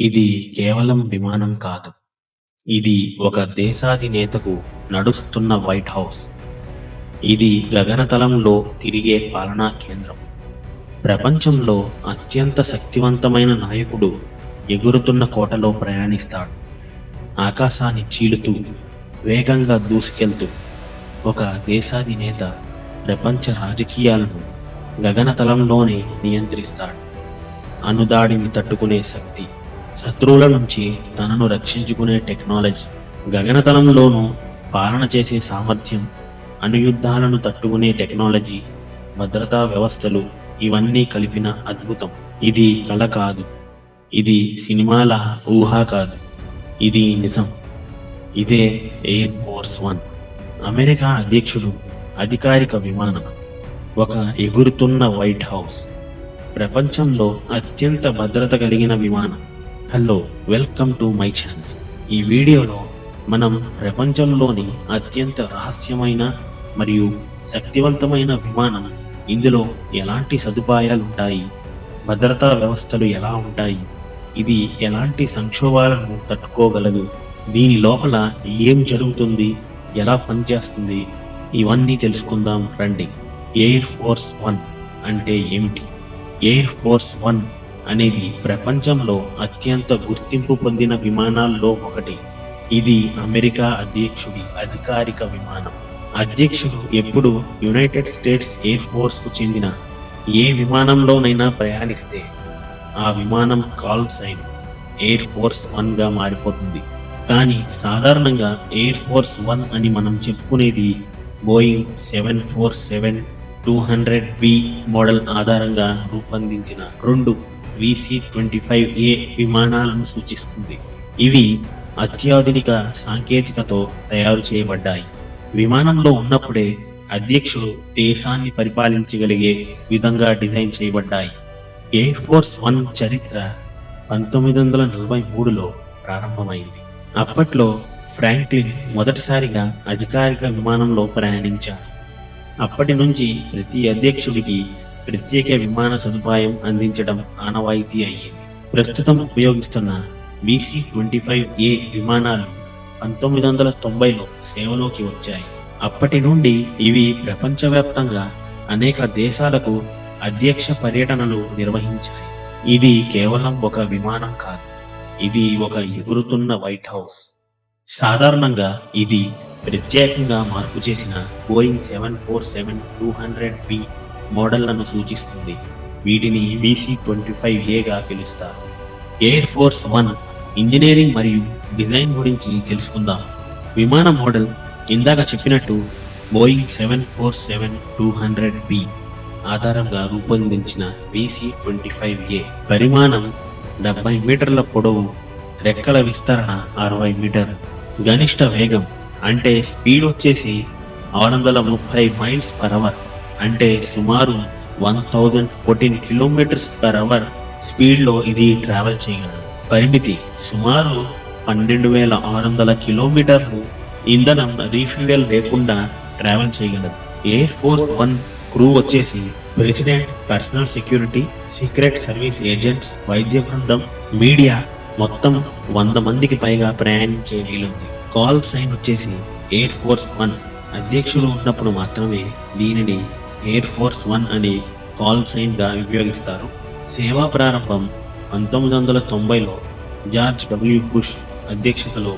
ఇది కేవలం విమానం కాదు. ఇది ఒక దేశాధినేతకు నడుస్తున్న వైట్ హౌస్. ఇది గగనతలంలో తిరిగే పాలనా కేంద్రం. ప్రపంచంలో అత్యంత శక్తివంతమైన నాయకుడు ఎగురుతున్న కోటలో ప్రయాణిస్తాడు. ఆకాశాన్ని చీలుతూ వేగంగా దూసుకెళ్తూ ఒక దేశాధినేత ప్రపంచ రాజకీయాలను గగనతలంలోనే నియంత్రిస్తాడు. అనుదాడిని తట్టుకునే శక్తి శత్రువుల నుంచి తనను రక్షించుకునే టెక్నాలజీ గగనతలంలోనూ పాలన చేసే సామర్థ్యం అనుయుద్ధాలను తట్టుకునే టెక్నాలజీ భద్రతా వ్యవస్థలు ఇవన్నీ కలిపిన అద్భుతం. ఇది కళ కాదు. ఇది సినిమాల ఊహ కాదు. ఇది నిజం. ఇదే ఎయిర్ ఫోర్స్ వన్. అమెరికా అధ్యక్షుడు అధికారిక విమానం. ఒక ఎగురుతున్న వైట్ హౌస్. ప్రపంచంలో అత్యంత భద్రత కలిగిన విమానం. Hello welcome to my channel ఈ వీడియోలో మనం ప్రపంచంలోని అత్యంత రహస్యమైన మరియు శక్తివంతమైన విమానం ఇందులో ఎలాంటి సదుపాయాలు ఉంటాయి? భద్రతా వ్యవస్థలు ఎలా ఉంటాయి? ఇది ఎలాంటి సంక్షోభాలను తట్టుకోగలదు? దీని లోపల ఏం జరుగుతుంది? ఎలా పనిచేస్తుంది? ఇవన్నీ తెలుసుకుందాం రండి. ఎయిర్ ఫోర్స్ వన్ అంటే ఏమిటి? ఎయిర్ ఫోర్స్ వన్ అనేది ప్రపంచంలో అత్యంత గుర్తింపు పొందిన విమానాల్లో ఒకటి. ఇది అమెరికా అధ్యక్షుడి అధికారిక విమానం. అధ్యక్షుడు ఎప్పుడు యునైటెడ్ స్టేట్స్ ఎయిర్ ఫోర్స్కు చెందిన ఏ విమానంలోనైనా ప్రయాణిస్తే ఆ విమానం కాల్ సైన్ ఎయిర్ ఫోర్స్ వన్గా మారిపోతుంది. కానీ సాధారణంగా ఎయిర్ ఫోర్స్ వన్ అని మనం చెప్పుకునేది Boeing seven four seven two hundred B model ఆధారంగా రూపొందించిన రెండు విసి ట్వంటీ ఫైవ్ ఏ విమానాలను సూచిస్తుంది. ఇవి అత్యాధునిక సాంకేతికతో తయారు చేయబడ్డాయి. విమానంలో ఉన్నప్పుడే అధ్యక్షుడు దేశాన్ని పరిపాలించగలిగే విధంగా డిజైన్ చేయబడ్డాయి. ఎయిర్ ఫోర్స్ వన్ చరిత్ర పంతొమ్మిది వందల నలభై మూడులో ప్రారంభమైంది. అప్పట్లో ఫ్రాంక్లిన్ మొదటిసారిగా అధికారిక విమానంలో ప్రయాణించారు. అప్పటి నుంచి ప్రతి అధ్యక్షుడికి ప్రత్యేక విమాన సదుపాయం అందించడం ఆనవాయితీ అయ్యింది. ప్రస్తుతం ఉపయోగిస్తున్న బీసీ ట్వంటీ ఫైవ్ ఏ విమానాలు పంతొమ్మిది వందల తొంభైలో సేవలోకి వచ్చాయి. అప్పటి నుండి ఇవి ప్రపంచవ్యాప్తంగా అనేక దేశాలకు అధ్యక్ష పర్యటనలు నిర్వహించాయి. ఇది కేవలం ఒక విమానం కాదు ఇది ఒక ఎగురుతున్న వైట్ హౌస్. సాధారణంగా ఇది ప్రత్యేకంగా మార్పు చేసిన Boeing seven four seven two hundred B మోడళ్ళను సూచిస్తుంది. వీటిని బీసీ ట్వంటీ ఫైవ్ ఏగా పిలుస్తారు. ఎయిర్ ఫోర్స్ వన్ ఇంజనీరింగ్ మరియు డిజైన్ గురించి తెలుసుకుందాం. విమాన మోడల్ ఇందాక చెప్పినట్టు Boeing seven four seven two hundred B ఆధారంగా రూపొందించిన బీసీ ట్వంటీ ఫైవ్ ఏ. పరిమాణం డెబ్బై మీటర్ల పొడవు రెక్కల విస్తరణ అరవై మీటర్. గనిష్ట వేగం అంటే స్పీడ్ వచ్చేసి ఆరు వందల ముప్పై మైల్స్ పర్ అవర్. అంటే సుమారు one thousand fourteen kilometres per hour స్పీడ్లో ఇది ట్రావెల్ చేయగలదు. పరిమితి సుమారు పన్నెండు వేల ఆరు వందల కిలోమీటర్లు ఇంధనం రీఫ్యూయల్ లేకుండా ట్రావెల్ చేయగలదు. ఎయిర్ ఫోర్స్ వన్ క్రూ వచ్చేసి president personal security secret service agents వైద్య బృందం మీడియా మొత్తం వంద మందికి పైగా ప్రయాణించే వీలుంది. కాల్ సైన్ వచ్చేసి ఎయిర్ ఫోర్స్ వన్ అధ్యక్షుడు ఉన్నప్పుడు మాత్రమే దీనిని ఎయిర్ ఫోర్స్ వన్ అనే కాల్ సైన్గా ఉపయోగిస్తారు. సేవా ప్రారంభం పంతొమ్మిది వందల తొంభైలో జార్జ్ డబ్ల్యూ బుష్ అధ్యక్షతలో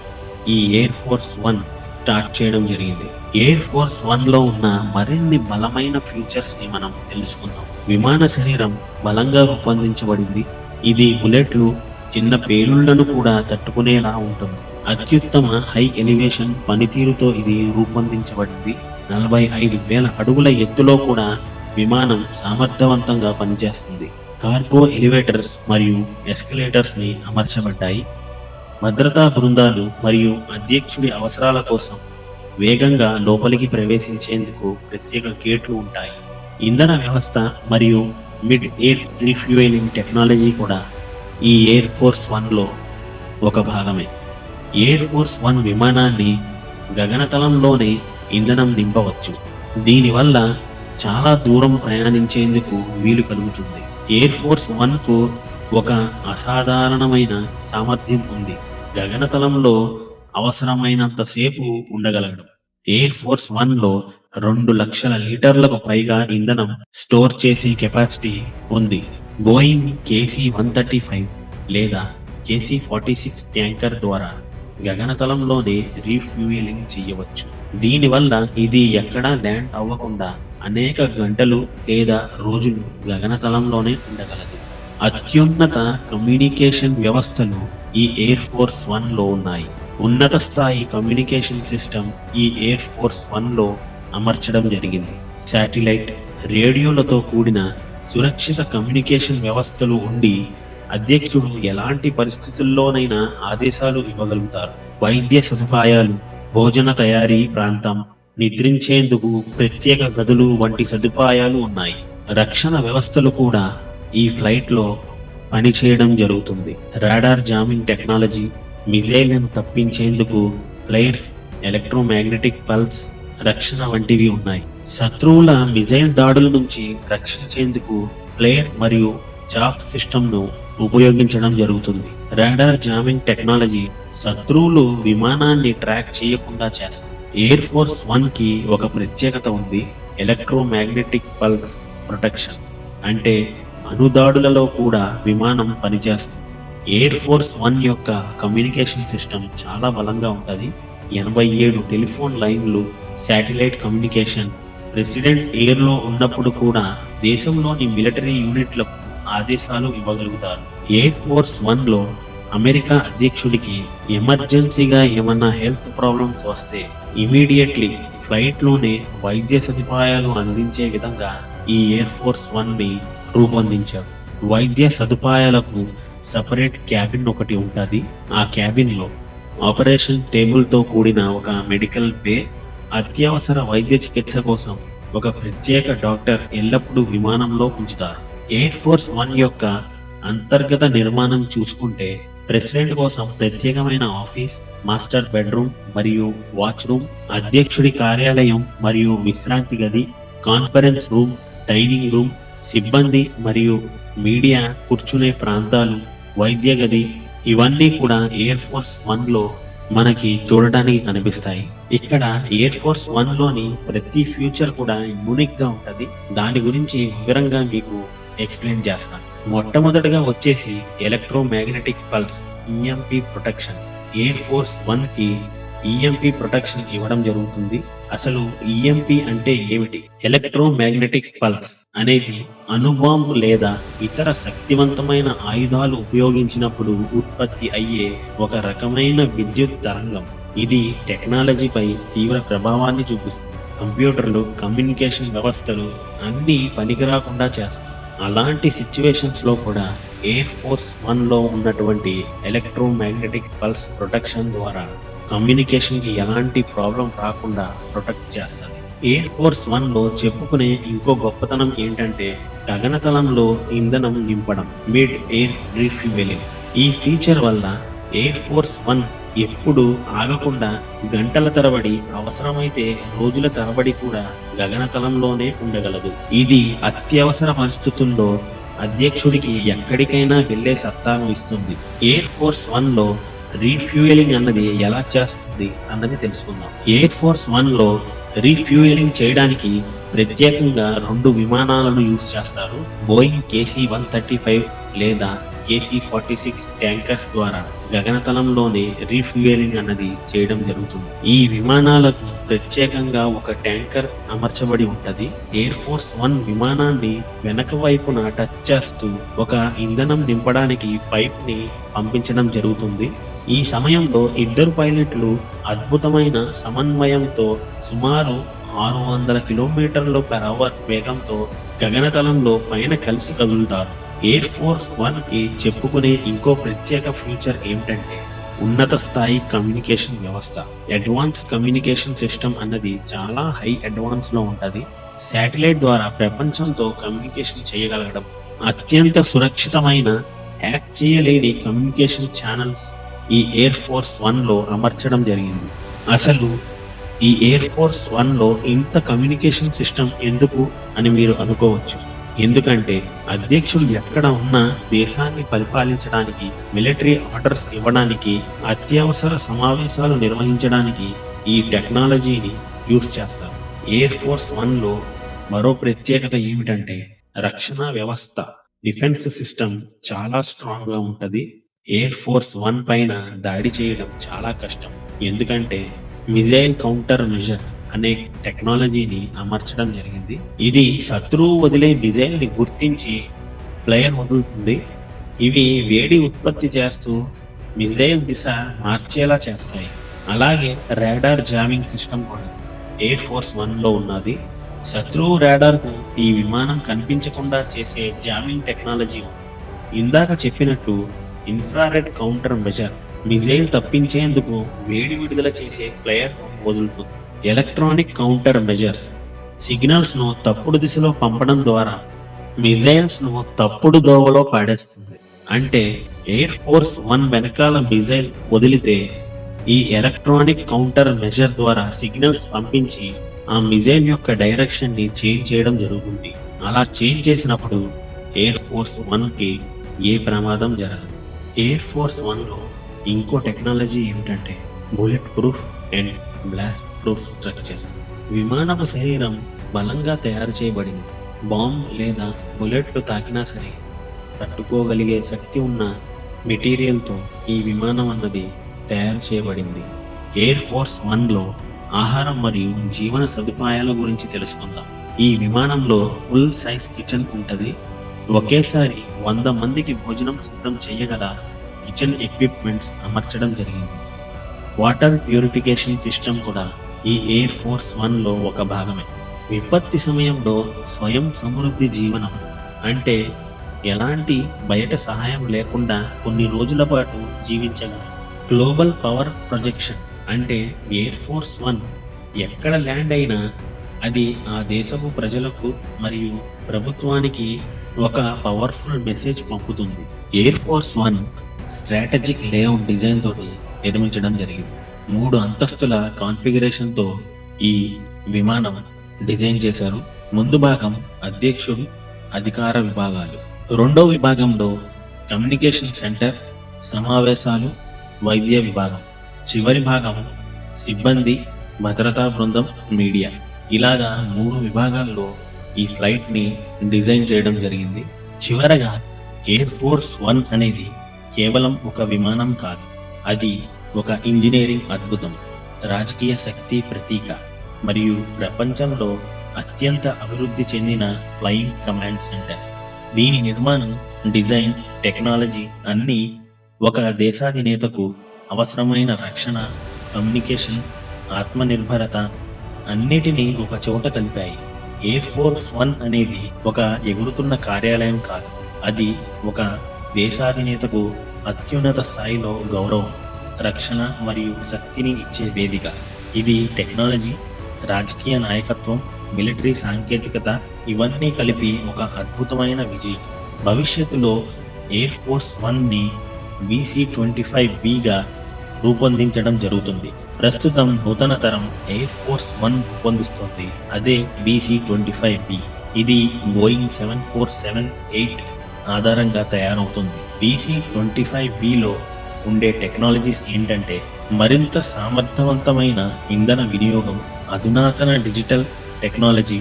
ఈ ఎయిర్ ఫోర్స్ వన్ స్టార్ట్ చేయడం జరిగింది. ఎయిర్ ఫోర్స్ వన్లో ఉన్న మరిన్ని బలమైన ఫీచర్స్ని మనం తెలుసుకుందాం. విమాన శరీరం బలంగా రూపొందించబడింది. ఇది బుల్లెట్లు చిన్న పేలుళ్ళను కూడా తట్టుకునేలా ఉంటుంది. అత్యుత్తమ హై ఎలివేషన్ పనితీరుతో ఇది రూపొందించబడింది. నలభై ఐదు వేల అడుగుల ఎత్తులో కూడా విమానం సమర్థవంతంగా పనిచేస్తుంది. కార్గో ఎలివేటర్స్ మరియు ఎస్కలేటర్స్ని అమర్చబడ్డాయి. భద్రతా బృందాలు మరియు అధ్యక్షుడి అవసరాల కోసం వేగంగా లోపలికి ప్రవేశించేందుకు ప్రత్యేక గేట్లు ఉంటాయి. ఇంధన వ్యవస్థ మరియు మిడ్ ఎయిర్ రీఫ్యూయలింగ్ టెక్నాలజీ కూడా ఈ ఎయిర్ ఫోర్స్ వన్లో ఒక భాగమే. ఎయిర్ ఫోర్స్ వన్ విమానాన్ని గగనతలంలోనే ఇంధనం నింపవచ్చు. దీనివల్ల చాలా దూరం ప్రయాణించేందుకు వీలు కలుగుతుంది. ఎయిర్ ఫోర్స్ వన్కు ఒక అసాధారణమైన సామర్థ్యం ఉంది. గగనతలంలో అవసరమైనంతసేపు ఉండగలగడం. ఎయిర్ ఫోర్స్ వన్లో రెండు లక్షల లీటర్లకు పైగా ఇంధనం స్టోర్ చేసే కెపాసిటీ ఉంది. Boeing KC one thirty five లేదా కేసీ ఫార్టీ సిక్స్ ట్యాంకర్ ద్వారా గగనతలంలోనే రీఫ్యూయలింగ్ చేయవచ్చు. దీనివల్ల ఇది ఎక్కడా ల్యాండ్ అవ్వకుండా అనేక గంటలు లేదా రోజులు గగనతలంలోనే ఉండగలదు. అత్యున్నత కమ్యూనికేషన్ వ్యవస్థలు ఈ ఎయిర్ ఫోర్స్ వన్లో ఉన్నాయి. ఉన్నత స్థాయి కమ్యూనికేషన్ సిస్టమ్ ఈ ఎయిర్ ఫోర్స్ వన్లో అమర్చడం జరిగింది. శాటిలైట్ రేడియోలతో కూడిన సురక్షిత కమ్యూనికేషన్ వ్యవస్థలు ఉండి అధ్యక్షుడు ఎలాంటి పరిస్థితుల్లోనైనా ఆదేశాలు ఇవ్వగలుగుతారు. వైద్య సదుపాయాలు భోజన తయారీ ప్రాంతం నిద్రించేందుకు ప్రత్యేక గదులు వంటి సదుపాయాలు ఉన్నాయి. రక్షణ వ్యవస్థలు కూడా ఈ ఫ్లైట్లో పనిచేయడం జరుగుతుంది. రాడార్ జామింగ్ టెక్నాలజీ మిజైళ్ళను తప్పించేందుకు ఫ్లైట్స్ ఎలక్ట్రోమాగ్నెటిక్ పల్స్ రక్షణ వంటివి ఉన్నాయి. శత్రువుల మిజైల్ దాడుల నుంచి రక్షించేందుకు ఫ్లేర్ మరియు చాఫ్ సిస్టమ్ను ఉపయోగించడం జరుగుతుంది. రాడార్ జామింగ్ టెక్నాలజీ శత్రువులు విమానాన్ని ట్రాక్ చేయకుండా చేస్తుంది. ఎయిర్ ఫోర్స్ వన్కి ఒక ప్రత్యేకత ఉంది. ఎలక్ట్రోమాగ్నెటిక్ పల్స్ ప్రొటెక్షన్ అంటే అణుదాడులలో కూడా విమానం పనిచేస్తుంది. ఎయిర్ ఫోర్స్ వన్ యొక్క కమ్యూనికేషన్ సిస్టమ్ చాలా బలంగా ఉంటుంది. ఎనభై ఏడు టెలిఫోన్ లైన్లు శాటిలైట్ కమ్యూనికేషన్ ప్రెసిడెంట్ ఎయిర్లో ఉన్నప్పుడు కూడా దేశంలోని మిలిటరీ యూనిట్లకు ఆదేశాలు ఇవ్వగలుగుతారు. ఎయిర్ ఫోర్స్ వన్లో అమెరికా అధ్యక్షుడికి ఎమర్జెన్సీగా ఏమన్నా హెల్త్ ప్రాబ్లమ్స్ వస్తే ఇమీడియట్లీ ఫ్లైట్లోనే వైద్య సదుపాయాలు అందించే విధంగా ఈ ఎయిర్ ఫోర్స్ వన్ని రూపొందించారు. వైద్య సదుపాయాలకు సపరేట్ క్యాబిన్ ఒకటి ఉంటుంది. ఆ క్యాబిన్లో ఆపరేషన్ టేబుల్తో కూడిన ఒక మెడికల్ బే అత్యవసర వైద్య చికిత్స కోసం ఒక ప్రత్యేక డాక్టర్ ఎల్లప్పుడూ విమానంలో ఉంచుతారు. ఎయిర్ ఫోర్స్ వన్ యొక్క అంతర్గత నిర్మాణం చూసుకుంటే ప్రెసిడెంట్ కోసం ప్రత్యేకమైన ఆఫీస్ మాస్టర్ బెడ్రూమ్ మరియు వాచ్ రూమ్ అధ్యక్షుడి కార్యాలయం మరియు విశ్రాంతి గది కాన్ఫరెన్స్ రూమ్ డైనింగ్ రూమ్ సిబ్బంది మరియు మీడియా కూర్చునే ప్రాంతాలు వైద్య గది ఇవన్నీ కూడా ఎయిర్ ఫోర్స్ వన్లో మనకి చూడటానికి కనిపిస్తాయి. ఇక్కడ ఎయిర్ ఫోర్స్ వన్లోని ప్రతి ఫ్యూచర్ కూడా యూనిక్గా ఉంటుంది. దాని గురించి వివరంగా మీకు ఎక్స్ప్లెయిన్ చేస్తాను. మొట్టమొదటిగా వచ్చేసి electromagnetic pulse EMP protection. Air force వన్కి ఈఎంపి ప్రొటెక్షన్ ఇవ్వడం జరుగుతుంది. అసలు ఈఎంపి అంటే ఏమిటి? ఎలక్ట్రోమాగ్నెటిక్ పల్స్ అనేది అణుబాంబు లేదా ఇతర శక్తివంతమైన ఆయుధాలు ఉపయోగించినప్పుడు ఉత్పత్తి అయ్యే ఒక రకమైన విద్యుత్ తరంగం. ఇది టెక్నాలజీపై తీవ్ర ప్రభావాన్ని చూపిస్తుంది. కంప్యూటర్లు కమ్యూనికేషన్ వ్యవస్థలు అన్నీ పనికిరాకుండా చేస్తాయి. అలాంటి సిచ్యువేషన్స్లో కూడా ఎయిర్ ఫోర్స్ వన్లో ఉన్నటువంటి ఎలక్ట్రోమాగ్నెటిక్ పల్స్ ప్రొటెక్షన్ ద్వారా కమ్యూనికేషన్కి ఎలాంటి ప్రాబ్లం రాకుండా ప్రొటెక్ట్ చేస్తుంది. ఎయిర్ ఫోర్స్ వన్లో చెప్పుకునే ఇంకో గొప్పతనం ఏంటంటే గగనతలంలో ఇంధనం నింపడం మిడ్ ఎయిర్ రీఫ్యూవెలింగ్ ఈ ఫీచర్ వల్ల ఎయిర్ ఫోర్స్ వన్ ఎప్పుడు ఆగకుండా గంటల తరబడి అవసరమైతే రోజుల తరబడి కూడా గగనతలంలోనే ఉండగలదు. ఇది అత్యవసర పరిస్థితుల్లో అధ్యక్షుడికి ఎక్కడికైనా వెళ్ళే సత్తాను ఇస్తుంది. ఎయిర్ ఫోర్స్ వన్లో రీఫ్యూయలింగ్ అన్నది ఎలా చేస్తుంది అన్నది తెలుసుకుందాం. ఎయిర్ ఫోర్స్ వన్లో రీఫ్యూయలింగ్ చేయడానికి ప్రత్యేకంగా రెండు విమానాలను యూజ్ చేస్తారు. Boeing KC one thirty five లేదా కేసీ ఫార్టీ సిక్స్ ట్యాంకర్స్ ద్వారా గగనతలంలోనే రీఫ్యూయలింగ్ అన్నది చేయడం జరుగుతుంది. ఈ విమానాలకు ప్రత్యేకంగా ఒక ట్యాంకర్ అమర్చబడి ఉంటది. ఎయిర్ ఫోర్స్ వన్ విమానాన్ని వెనక వైపున టచ్ చేస్తూ ఒక ఇంధనం నింపడానికి పైప్ని పంపించడం జరుగుతుంది. ఈ సమయంలో ఇద్దరు పైలట్లు అద్భుతమైన సమన్వయంతో సుమారు ఆరు వందల కిలోమీటర్ల పర్ అవర్ వేగంతో గగనతలంలో పైన కలిసి కదులుతారు. ఎయిర్ ఫోర్స్ వన్కి చెప్పుకునే ఇంకో ప్రత్యేక ఫీచర్ ఏమిటంటే ఉన్నత స్థాయి కమ్యూనికేషన్ వ్యవస్థ. అడ్వాన్స్ కమ్యూనికేషన్ సిస్టమ్ అన్నది చాలా హై అడ్వాన్స్లో ఉంటుంది. శాటిలైట్ ద్వారా ప్రపంచంతో కమ్యూనికేషన్ చేయగలగడం అత్యంత సురక్షితమైన హ్యాక్ చేయలేని కమ్యూనికేషన్ ఛానల్స్ ఈ ఎయిర్ ఫోర్స్ వన్లో అమర్చడం జరిగింది. అసలు ఈ ఎయిర్ ఫోర్స్ వన్లో ఇంత కమ్యూనికేషన్ సిస్టమ్ ఎందుకు అని మీరు అనుకోవచ్చు. ఎందుకంటే అధ్యక్షుడు ఎక్కడ ఉన్నా దేశాన్ని పరిపాలించడానికి మిలిటరీ ఆర్డర్స్ ఇవ్వడానికి అత్యవసర సమావేశాలు నిర్వహించడానికి ఈ టెక్నాలజీని యూస్ చేస్తారు. ఎయిర్ ఫోర్స్ వన్లో మరో ప్రత్యేకత ఏమిటంటే రక్షణ వ్యవస్థ డిఫెన్స్ సిస్టమ్ చాలా స్ట్రాంగ్గా ఉంటుంది. ఎయిర్ ఫోర్స్ వన్ పైన దాడి చేయడం చాలా కష్టం. ఎందుకంటే మిజైల్ కౌంటర్ మెజర్ అనే టెక్నాలజీని అమర్చడం జరిగింది. ఇది శత్రువు వదిలే డిజైన్ని గుర్తించి ప్లేయర్ వదులుతుంది. ఇవి వేడి ఉత్పత్తి చేస్తూ మిజైల్ దిశ మార్చేలా చేస్తాయి. అలాగే రాడార్ జామింగ్ సిస్టమ్ కూడా ఎయిర్ ఫోర్స్ వన్లో ఉన్నది. శత్రువు రాడార్కు ఈ విమానం కనిపించకుండా చేసే జామింగ్ టెక్నాలజీ ఉంది. ఇందాక చెప్పినట్టు ఇన్ఫ్రారెడ్ కౌంటర్ మెజర్ మిజైల్ తప్పించేందుకు వేడి విడుదల చేసే ప్లేయర్ వదులుతుంది. Electronic counter measures. సిగ్నల్స్ను తప్పుడు దిశలో పంపడం ద్వారా మిజైల్స్ను తప్పుడు దోవలో పాడేస్తుంది. అంటే ఎయిర్ ఫోర్స్ వన్ వెనకాల మిజైల్ వదిలితే ఈ ఎలక్ట్రానిక్ కౌంటర్ మెజర్ ద్వారా సిగ్నల్స్ పంపించి ఆ మిజైల్ యొక్క డైరెక్షన్ని చేంజ్ చేయడం జరుగుతుంది. అలా చేంజ్ చేసినప్పుడు ఎయిర్ ఫోర్స్ వన్కి ఏ ప్రమాదం జరగదు. ఎయిర్ ఫోర్స్ వన్లో ఇంకో టెక్నాలజీ ఏమిటంటే bullet proof and blast proof structure. విమానపు శరీరం బలంగా తయారు చేయబడింది బాంబ్ లేదా బుల్లెట్లు తాకినా సరే తట్టుకోగలిగే శక్తి ఉన్న మెటీరియల్తో ఈ విమానం అన్నది తయారు చేయబడింది. ఎయిర్ ఫోర్స్ వన్లో ఆహారం మరియు జీవన సదుపాయాల గురించి తెలుసుకుందాం. ఈ విమానంలో ఫుల్ సైజ్ కిచెన్ ఉంటుంది. ఒకేసారి వంద మందికి భోజనం సిద్ధం చేయగల కిచెన్ ఎక్విప్మెంట్స్ అమర్చడం జరిగింది. వాటర్ ప్యూరిఫికేషన్ సిస్టమ్ కూడా ఈ ఎయిర్ ఫోర్స్ వన్లో ఒక భాగమే. విపత్తి సమయంలో స్వయం సమృద్ధి జీవనం అంటే ఎలాంటి బయట సహాయం లేకుండా కొన్ని రోజుల పాటు జీవించగలరు గ్లోబల్ పవర్ ప్రొజెక్షన్ అంటే ఎయిర్ ఫోర్స్ వన్ ఎక్కడ ల్యాండ్ అయినా అది ఆ దేశపు ప్రజలకు మరియు ప్రభుత్వానికి ఒక పవర్ఫుల్ మెసేజ్ పంపుతుంది. Air force one strategic layout design తోటి నిర్మించడం జరిగింది. మూడు అంతస్తుల కాన్ఫిగరేషన్తో ఈ విమానం డిజైన్ చేశారు. ముందు భాగం అధ్యక్షుడు అధికార విభాగాలు. రెండో విభాగంలో కమ్యూనికేషన్ సెంటర్ సమావేశాలు వైద్య విభాగం. చివరి భాగం సిబ్బంది భద్రతా బృందం మీడియా. ఇలాగా మూడు విభాగాల్లో ఈ ఫ్లైట్ని డిజైన్ చేయడం జరిగింది. చివరగా ఎయిర్ ఫోర్స్ వన్ అనేది కేవలం ఒక విమానం కాదు. అది ఒక ఇంజనీరింగ్ అద్భుతం రాజకీయ శక్తి ప్రతీక మరియు ప్రపంచంలో అత్యంత అభివృద్ధి చెందిన ఫ్లయింగ్ కమాండ్ సెంటర్. దీని నిర్మాణం డిజైన్ టెక్నాలజీ అన్నీ ఒక దేశాధినేతకు అవసరమైన రక్షణ కమ్యూనికేషన్ ఆత్మనిర్భరత అన్నిటినీ ఒక చోట కలిపాయి. ఎయిర్ ఫోర్స్ వన్ అనేది ఒక ఎగురుతున్న కార్యాలయం కాదు అది ఒక దేశాధినేతకు అత్యున్నత స్థాయిలో గౌరవం రక్షణ మరియు శక్తిని ఇచ్చే వేదిక. ఇది టెక్నాలజీ రాజకీయ నాయకత్వం మిలిటరీ సాంకేతికత ఇవన్నీ కలిపి ఒక అద్భుతమైన విజయం. భవిష్యత్తులో ఎయిర్ ఫోర్స్ వన్ని బీసీ ట్వంటీ ఫైవ్ బిగా రూపొందించడం జరుగుతుంది. ప్రస్తుతం నూతన తరం ఎయిర్ ఫోర్స్ వన్ రూపొందిస్తుంది. అదే బీసీ ట్వంటీ ఫైవ్ బి ఇది Boeing seven four seven eight ఆధారంగా తయారవుతుంది. బీసీ ట్వంటీ ఫైవ్ బిలో ఉండే టెక్నాలజీస్ ఏంటంటే మరింత సమర్థవంతమైన ఇంధన వినియోగం అధునాతన డిజిటల్ టెక్నాలజీ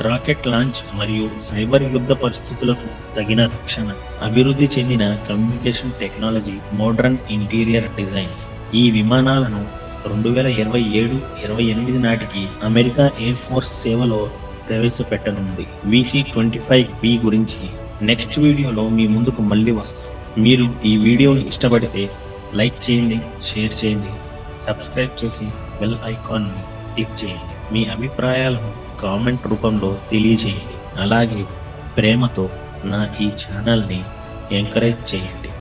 రాకెట్ లాంచ్ మరియు సైబర్ యుద్ధ పరిస్థితులకు తగిన రక్షణ అభివృద్ధి చెందిన communication technology modern interior designs ఈ విమానాలను రెండు వేల ఇరవై ఏడు ఇరవై ఎనిమిది నాటికి అమెరికా ఎయిర్ ఫోర్స్ సేవలో ప్రవేశపెట్టనుంది. విసి ట్వంటీ ఫైవ్ బి గురించి నెక్స్ట్ వీడియోలో మీ ముందుకు మళ్ళీ వస్తాం మీరు ఈ వీడియోని ఇష్టపడితే లైక్ చేయండి షేర్ చేయండి సబ్స్క్రైబ్ చేసి బెల్ ఐకాన్ని క్లిక్ చేయండి. మీ అభిప్రాయాలను కామెంట్ రూపంలో తెలియజేయండి. అలాగే ప్రేమతో నా ఈ ఛానల్ని ఎంకరేజ్ చేయండి.